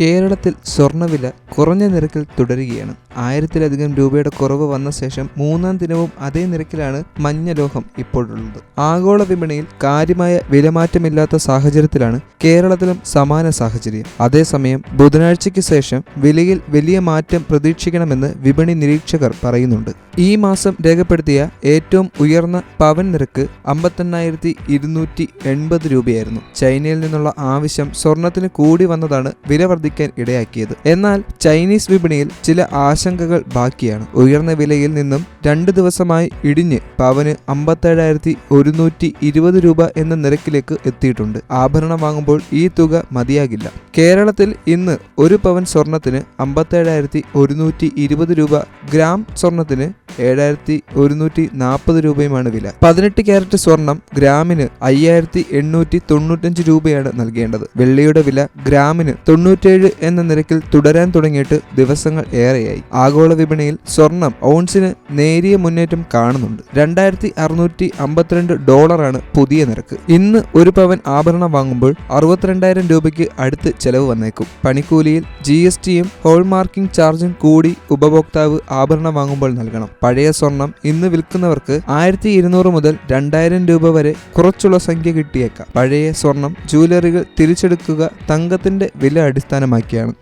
കേരളത്തിൽ സ്വർണവില കുറഞ്ഞ നിരക്കിൽ തുടരുകയാണ്. ആയിരത്തിലധികം രൂപയുടെ കുറവ് വന്ന ശേഷം മൂന്നാം ദിനവും അതേ നിരക്കിലാണ് മഞ്ഞലോഹം ഇപ്പോഴുള്ളത്. ആഗോള വിപണിയിൽ കാര്യമായ വിലമാറ്റമില്ലാത്ത സാഹചര്യത്തിലാണ് കേരളത്തിലും സമാന സാഹചര്യം. അതേസമയം ബുധനാഴ്ചയ്ക്ക് ശേഷം വിലയിൽ വലിയ മാറ്റം പ്രതീക്ഷിക്കണമെന്ന് വിപണി നിരീക്ഷകർ പറയുന്നുണ്ട്. ഈ മാസം രേഖപ്പെടുത്തിയ ഏറ്റവും ഉയർന്ന പവൻ നിരക്ക് അമ്പത്തെണ്ണായിരത്തി ഇരുന്നൂറ്റി എൺപത് രൂപയായിരുന്നു. ചൈനയിൽ നിന്നുള്ള ആവശ്യം സ്വർണത്തിന് കൂടി വന്നതാണ് വില വർദ്ധിക്കാൻ ഇടയാക്കിയത്. എന്നാൽ ചൈനീസ് വിപണിയിൽ ചില ആശങ്കകൾ ബാക്കിയാണ്. ഉയർന്ന വിലയിൽ നിന്നും രണ്ട് ദിവസമായി ഇടിഞ്ഞ് പവന് അമ്പത്തേഴായിരത്തി ഒരുന്നൂറ്റി ഇരുപത് രൂപ എന്ന നിരക്കിലേക്ക് എത്തിയിട്ടുണ്ട്. ആഭരണം വാങ്ങുമ്പോൾ ഈ തുക മതിയാകില്ല. കേരളത്തിൽ ഇന്ന് ഒരു പവൻ സ്വർണത്തിന് അമ്പത്തേഴായിരത്തി ഒരുന്നൂറ്റി ഇരുപത് രൂപ ഗ്രാം സ്വർണത്തിന് ഏഴായിരത്തി ഒരുന്നൂറ്റി നാൽപ്പത് രൂപയുമാണ് വില. പതിനെട്ട് ക്യാരറ്റ് സ്വർണം ഗ്രാമിന് അയ്യായിരത്തി എണ്ണൂറ്റി തൊണ്ണൂറ്റഞ്ച് രൂപയാണ് നൽകേണ്ടത്. വെള്ളിയുടെ വില ഗ്രാമിന് തൊണ്ണൂറ്റേഴ് എന്ന നിരക്കിൽ തുടരാൻ തുടങ്ങിയിട്ട് ദിവസങ്ങൾ ഏറെയായി. ആഗോള വിപണിയിൽ സ്വർണം ഔൺസിന് നേരിയ മുന്നേറ്റം കാണുന്നുണ്ട്. രണ്ടായിരത്തി അറുന്നൂറ്റി അമ്പത്തിരണ്ട് ഡോളറാണ് പുതിയ നിരക്ക്. ഇന്ന് ഒരു പവൻ ആഭരണം വാങ്ങുമ്പോൾ അറുപത്തിരണ്ടായിരം രൂപയ്ക്ക് അടുത്ത് ചെലവ് വന്നേക്കും. പണിക്കൂലിയിൽ ജി എസ് ടിയും ഹോൾമാർക്കിംഗ് ചാർജും കൂടി ഉപഭോക്താവ് ആഭരണം വാങ്ങുമ്പോൾ നൽകണം. പഴയ സ്വർണം ഇന്ന് വിൽക്കുന്നവർക്ക് ആയിരത്തി ഇരുന്നൂറ് മുതൽ രണ്ടായിരം രൂപ വരെ കുറച്ചുള്ള സംഖ്യ കിട്ടിയേക്കാം. പഴയ സ്വർണം ജൂവലറികൾ തിരിച്ചെടുക്കുക തങ്കത്തിന്റെ വില അടിസ്ഥാനമാക്കിയാണ്.